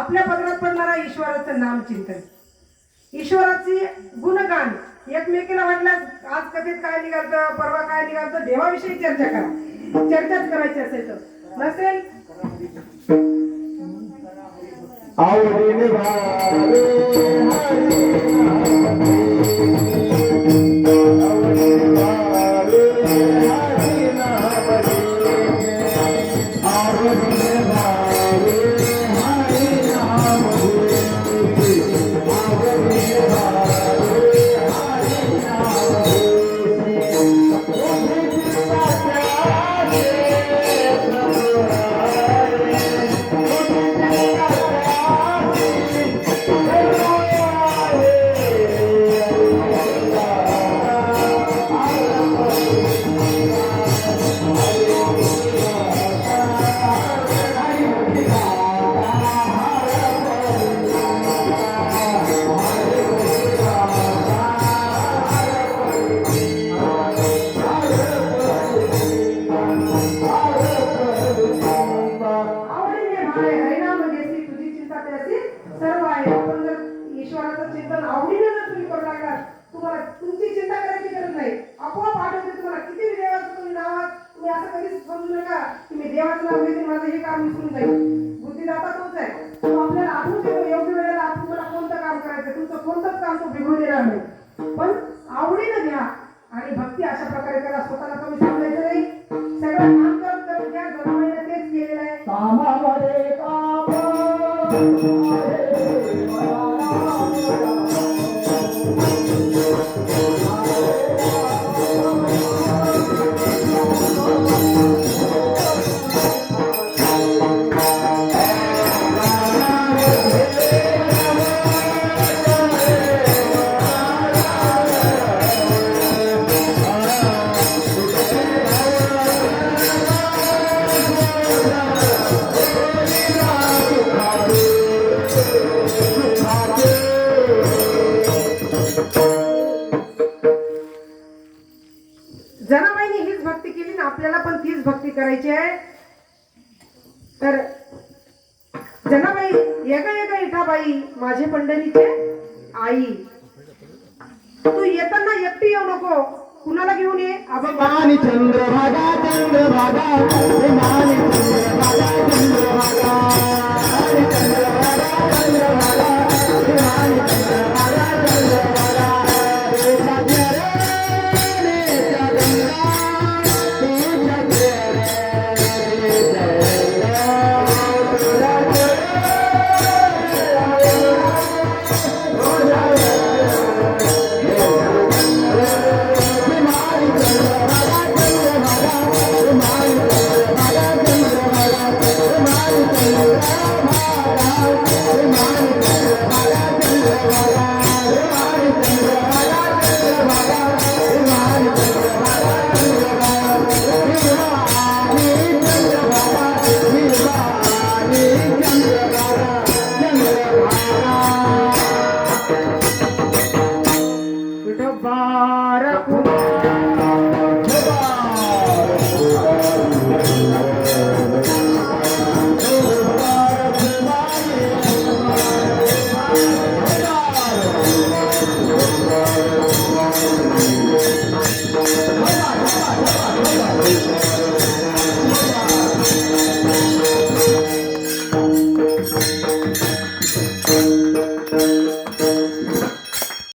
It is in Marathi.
आपल्या पदरात पडणारा ईश्वराचं नाम चिंतन. ईश्वराची गुणगान एकमेकीला वाटल्यास आज कधीत काय निघालतं परवा काय निघालतं देवाविषयी चर्चा करा. चर्चाच करायची असेल तर. नसेल? आवडीने विसरून जाईल बुद्धिदाता तोच आहे तो आपल्याला आठवून देतो योग्य वेळेला आपण तुम्हाला कोणतं काम करायचं तुमचं कोणतंच काम तो बिघडू देणार नाही पण आवडीनं घ्या आणि भक्ती अशा प्रकारे करा स्वतःला कमी समजायचं नाही सगळं काम करत करत घ्या जनाबाईने तेच केलेलं आहे कामामध्ये काम जनाबाईने हीच भक्ती केली ना आपल्याला पण तीच भक्ती करायची आहे. तर जनाबाई एका एका इठाबाई माझे पंढरीचे आई. तू येताना एकटी येऊ नको. कुणाला घेऊन ये? आबा मानी चंद्रभागा चंद्रभागा हे मानी चंद्रभागा चंद्रभागा